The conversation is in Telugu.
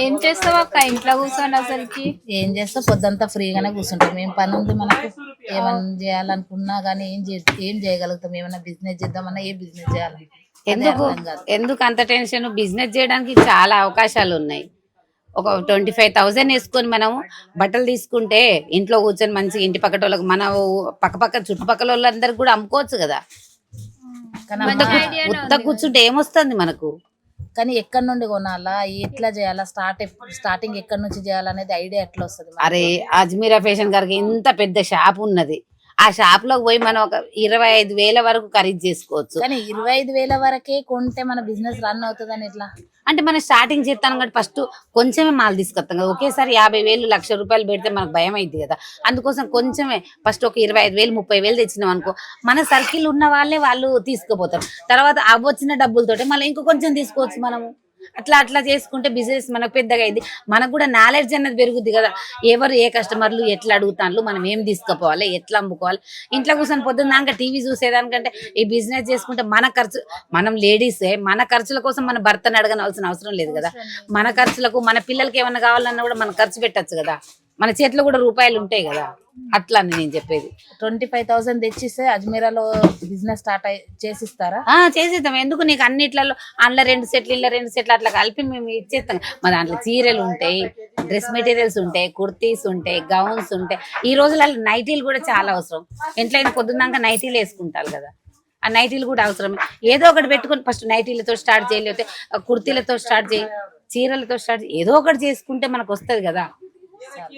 ఏం చేస్తావు అక్క? ఇంట్లో కూర్చొని అసలుకి? ఏం చేస్తా పొద్దంతా ఫ్రీగానే కూర్చుంటాం. ఏం పని ఉంది మనకు. ఏమన్నా చేయాలనుకున్నా కానీ ఏం చే ఏం చేయగలుగుతాం? ఏమైనా బిజినెస్ చేద్దామన్నా ఏ బిజినెస్ చేయాలి? ఎందుకు? ఎందుకు అంత టెన్షన్ బిజినెస్ చేయడానికి చాలా అవకాశాలు ఉన్నాయి. ఒక ట్వంటీ ఫైవ్ థౌసండ్ వేసుకొని మనం బట్టలు తీసుకుంటే ఇంట్లో కూర్చొని మంచి ఇంటి పక్కన వాళ్ళకి మన ఊ- పక్క పక్క చుట్టుపక్కల వాళ్ళందరికి కూడా అమ్ముకోవచ్చు కదా. ఉత్త కూర్చుంటే ఏమొస్తుంది మనకు? కానీ ఎక్కడి నుండి కొనాలా? ఎట్లా చేయాలా? స్టార్ట్ స్టార్టింగ్ ఎక్కడి నుంచి చేయాలనేది ఐడియా ఎట్లా వస్తుంది? అరే అజ్మీరా ఫ్యాషన్ గారికి ఇంత పెద్ద షాప్ ఉన్నది. ఆ షాప్లోకి పోయి మనం ఒక ఇరవై ఐదు వేల వరకు ఖరీదు చేసుకోవచ్చు. కానీ ఇరవై ఐదు వేల వరకే కొంటే మన బిజినెస్ రన్ అవుతుందని ఎట్లా? అంటే మనం స్టార్టింగ్ చేస్తాం కాబట్టి ఫస్ట్ కొంచెమే మాల్ తీసుకొస్తాం కదా. ఒకేసారి యాభై వేలు లక్ష రూపాయలు పెడితే మనకు భయం అయింది కదా. అందుకోసం కొంచెమే ఫస్ట్ ఒక ఇరవై ఐదు వేలు ముప్పై వేలు తెచ్చినాం అనుకో మన సర్కిల్ ఉన్న వాళ్ళే వాళ్ళు తీసుకుపోతారు. తర్వాత అవి వచ్చిన డబ్బులతోటి మళ్ళీ ఇంకో కొంచెం తీసుకోవచ్చు మనము. అట్లా అట్లా చేసుకుంటే బిజినెస్ మనకు పెద్దగా అయింది. మనకు కూడా నాలెడ్జ్ అనేది పెరుగుద్ది కదా. ఎవరు ఏ కస్టమర్లు ఎట్లా అడుగుతాను మనం ఏం తీసుకుపోవాలి ఎట్లా అమ్ముకోవాలి? ఇంట్లో కూర్చొని పొద్దున్నాక టీవీ చూసేదానికంటే ఈ బిజినెస్ చేసుకుంటే మన ఖర్చు మనం లేడీసే మన ఖర్చుల కోసం మన భర్తను అడగనవలసిన అవసరం లేదు కదా. మన ఖర్చులకు మన పిల్లలకి ఏమైనా కావాలన్నా కూడా మనం ఖర్చు పెట్టచ్చు కదా. మన చేతిలో కూడా రూపాయలు ఉంటాయి కదా. అట్లా అని నేను చెప్పేది. ట్వంటీ ఫైవ్ థౌసండ్ తెచ్చిస్తే అజ్మీరాలో బిజినెస్ స్టార్ట్ చేసిస్తారా? ఆ చేసేద్దాం. ఎందుకు నీకు అన్నిట్లలో అందులో రెండు సెట్లు ఇలా రెండు సెట్లు అట్లా కలిపి మేము ఇచ్చేస్తాం. మా దాంట్లో చీరలు ఉంటాయి డ్రెస్ మెటీరియల్స్ ఉంటాయి కుర్తీస్ ఉంటాయి గౌన్స్ ఉంటాయి. ఈ రోజులలో నైటీలు కూడా చాలా అవసరం. ఇంట్లో పొద్దున్నాక నైటీలు వేసుకుంటారు కదా. ఆ నైటీలు కూడా అవసరం. ఏదో ఒకటి పెట్టుకొని ఫస్ట్ నైటీలతో స్టార్ట్ చేయలేకపోతే కుర్తీలతో స్టార్ట్ చేయి చీరలతో స్టార్ట్ ఏదో ఒకటి చేసుకుంటే మనకు వస్తుంది కదా.